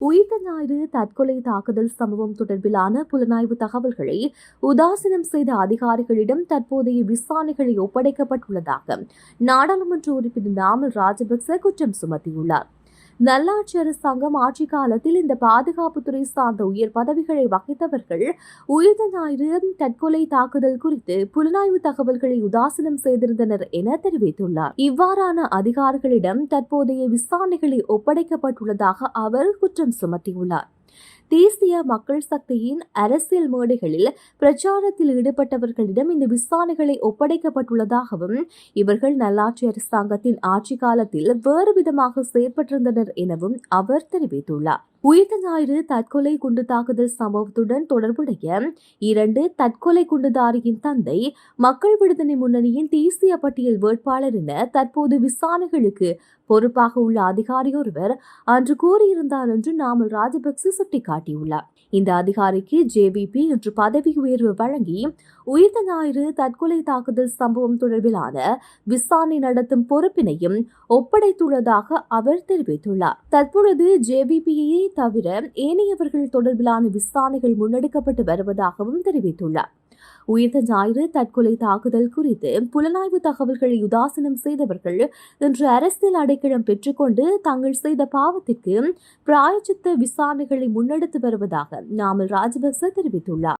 உயிர்த்த ஞாயிறு தற்கொலை தாக்குதல் சம்பவம் தொடர்பிலான புலனாய்வு தகவல்களை உதாசீனம் செய்த அதிகாரிகளிடம் தற்போதைய விசாரணைகளை ஒப்படைக்கப்பட்டுள்ளதாக நாடாளுமன்ற உறுப்பினர் நாமல் ராஜபக்ச குற்றம் சுமத்தியுள்ளார். நல்லாட்சி அரசாங்கம் ஆட்சி காலத்தில் இந்த பாதுகாப்புத்துறை சார்ந்த உயர் பதவிகளை வகித்தவர்கள் உயிர்த்த ஞாயிறு தற்கொலை தாக்குதல் குறித்து புலனாய்வு தகவல்களை உதாசீனம் செய்திருந்தனர் என தெரிவித்துள்ளார். இவ்வாறான அதிகாரிகளிடம் தற்போதைய விசாரணைகளை ஒப்படைக்கப்பட்டுள்ளதாக அவர் குற்றம் சுமத்தியுள்ளார். தேசிய மக்கள் சக்தியின் அரசியல் மேடைகளில் பிரச்சாரத்தில் ஈடுபட்டவர்களிடம் இந்த விசாரணைகளை ஒப்படைக்கப்பட்டுள்ளதாகவும் இவர்கள் நல்லாட்சி அரசாங்கத்தின் ஆட்சி காலத்தில் வேறு விதமாக செயற்பட்டிருந்தனர் எனவும் அவர் தெரிவித்துள்ளார். உயிர்த்த ஞாயிறு தற்கொலை குண்டு தாக்குதல் சம்பவத்துடன் தொடர்புடைய இரண்டு தற்கொலை குண்டுதாரியின் தந்தை மக்கள் விடுதலை முன்னணியின் தேசிய பட்டியல் வேட்பாளர் என தற்போது விசாரணைகளுக்கு பொறுப்பாக உள்ள அதிகாரி ஒருவர் அன்று கூறியிருந்தார் என்று நாமல் ராஜபக்ச சுட்டிக்காட்டியுள்ளார். இந்த அதிகாரிக்கு ஜேவிபி இன்று பதவி உயர்வு வழங்கி உயிர்த்த ஞாயிறு தற்கொலை தாக்குதல் சம்பவம் தொடர்பிலான விசாரணை நடத்தும் பொறுப்பினையும் ஒப்படைத்துள்ளதாக அவர் தெரிவித்துள்ளார். தற்பொழுது ஜேவிபியை தவிர ஏனையவர்கள் தொடர்பிலான விசாரணைகள் முன்னெடுக்கப்பட்டு வருவதாகவும் தெரிவித்துள்ளார். உயிர்த்த ஞாயிறு தற்கொலை தாக்குதல் குறித்து புலனாய்வு தகவல்களை உதாசீனம் செய்தவர்கள் இன்று அரசியல் அடைக்கலம் பெற்றுக்கொண்டு தாங்கள் செய்த பாவத்திற்கு பிராயச்சித்த விசாரணைகளை முன்னெடுத்து வருவதாக நாமல் ராஜபக்ச தெரிவித்துள்ளார்.